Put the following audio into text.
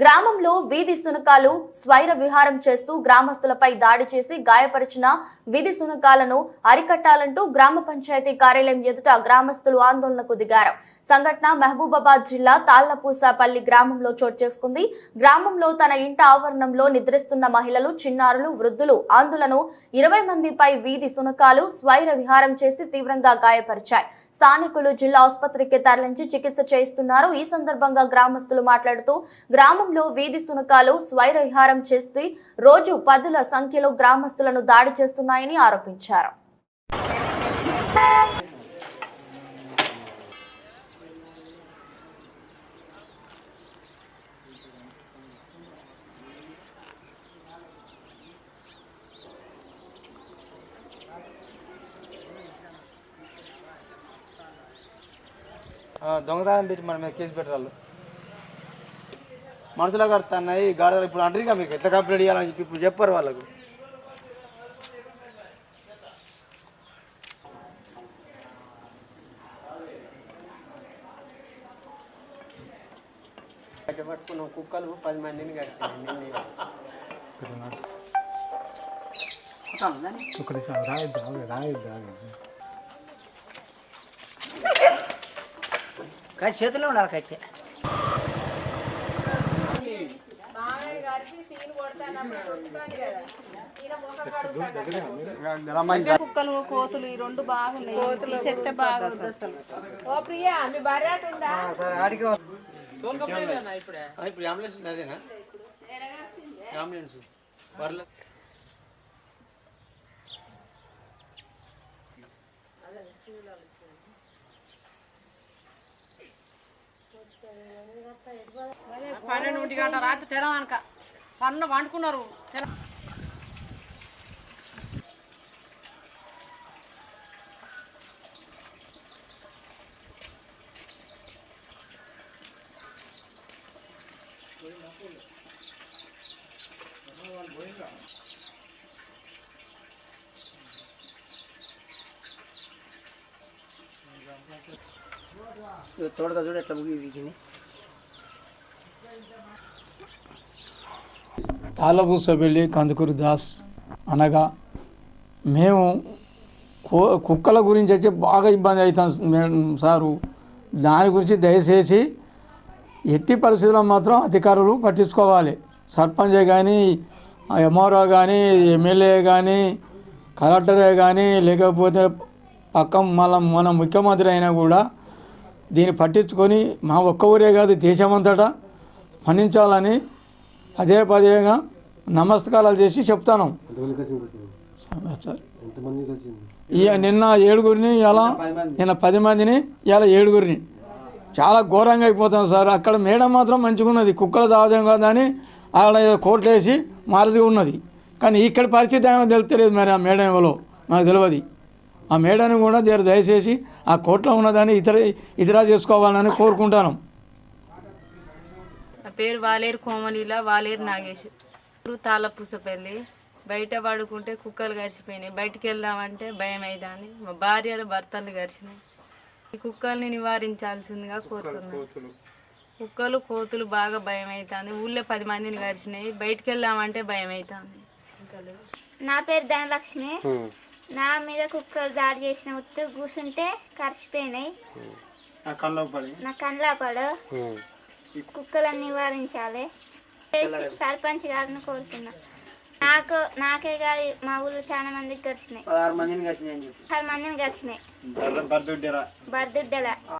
గ్రామంలో వీధి సునకాలు స్వైర విహారం చేస్తూ గ్రామస్తులపై దాడి చేసి గాయపరిచిన వీధి సునకాలను అరికట్టాలంటూ గ్రామ పంచాయతీ కార్యాలయం ఎదుట గ్రామస్తులు ఆందోళనకు దిగారు. సంఘటన మహబూబాబాద్ జిల్లా తాళ్ళపూసపల్లి గ్రామంలో చోటు చేసుకుంది. గ్రామంలో తన ఇంట ఆవరణంలో నిద్రిస్తున్న మహిళలు చిన్నారులు వృద్ధులు ఆందోళన ఇరవై మందిపై వీధి సునకాలు స్వైర విహారం చేసి తీవ్రంగా గాయపరిచాయి. స్థానికులు జిల్లా ఆసుపత్రికి తరలించి చికిత్స చేయిస్తున్నారు. ఈ సందర్భంగా గ్రామస్తులు మాట్లాడుతూ గ్రామంలో వీధి సునకాలు స్వైర విహారం చేసి రోజు పదుల సంఖ్యలో గ్రామస్తులను దాడి చేస్తున్నాయని ఆరోపించారు. దొంగతనం పెట్టి మన మీద కేసు పెట్టాలి మనుషులకు కడుతున్నాయి గాడిదలు ఇప్పుడు అంటారు మీకు ఎట్లా కంప్లైంట్ చేయాలని చెప్పి ఇప్పుడు చెప్పారు వాళ్ళకు పట్టుకున్నాం కుక్కలు పది మందిని కట్టినాయి నిన్నే. కానీ చేతిలో ఉండాలి కట్టే కుక్కలు కోతులు ఈ రెండు బాగున్నాయి. ఈ చెత్త బాగుంది అసలు. ఓ ప్రియా మీ భార్య ఉందా? ఆడికి ఆ, ఇప్పుడు అంబులెన్స్ ఉంది అదేనా? అంబులెన్స్ పన్నెండు గంట రాత్రి తెరవనక పన్ను వండుకున్నారు Thank you. తోడగా చూడు ఎట్లా ముగి వీకిని కందుకూరి దాస్ అనగా మేము కుక్కల గురించి వచ్చి బాగా ఇబ్బంది అవుతాం సారు. దాని గురించి దయచేసి ఎట్టి పరిస్థితుల్లో మాత్రం అధికారులు పట్టించుకోవాలి. సర్పంచ్ కానీ ఎంఆర్ఓ కానీ ఎమ్మెల్యే కానీ కలెక్టరే కానీ లేకపోతే పక్క మన మన ముఖ్యమంత్రి అయినా కూడా దీన్ని పట్టించుకొని మా ఒక్క ఊరే కాదు దేశమంతటా స్పందించాలని పదే పదేగా నమస్కారాలు చేసి చెప్తాను. సమాచారం. ఇక నిన్న ఏడుగురిని ఇలా నిన్న పది మందిని ఇలా ఏడుగురిని. చాలా ఘోరంగా అయిపోతాం సార్. అక్కడ మేడం మాత్రం మంచిగా ఉన్నది. కుక్కల దాదాం కదా అని ఆడ కోట్లు వేసి మారది ఉన్నది. కానీ ఇక్కడ పరిస్థితి ఏమో తెలుస్తలేదు మరి ఆ మేడం ఎవరో. నాకు తెలియదు ఆ మేడాన్ని కూడా జర దయచేసి ఆ కోట్లో ఉన్నదాన్ని ఇతర ఇతర చేసుకోవాలని కోరుకుంటాను. నా పేరు వాలేరు కోమలీల వాలేరు నాగేష్. ఊరు తాళ్ళపూసపల్లి. బయట పడుకుంటే కుక్కలు గడిచిపోయినాయి. బయటికి వెళ్దామంటే భయం అవుతుంది మా భార్యలు భర్తలు గడిచినాయి. ఈ కుక్కల్ని నివారించాల్సిందిగా కోరుతున్నాను కుక్కలు కోతులు బాగా భయం అవుతుంది ఊళ్ళో పది మందిని గడిచినాయి. బయటికి వెళ్దామంటే భయం అవుతుంది నా పేరు ధనలక్ష్మి. నా మీద కుక్కలు దాడి చేసిన ఉత్తు కూర్చుంటే కరిచిపోయినాయి. నా కండ్లా పడు కుక్కలను నివారించాలి. సర్పంచ్ గారిని కోరుతున్నా. నాకు నాకే కాదు మా ఊళ్ళో చాలా మందికి గడిచినాయి పదహారు మందిని కట్టినాయి అని చెప్పి. పది మందిని గడిచినాయి బర్దుడ్డల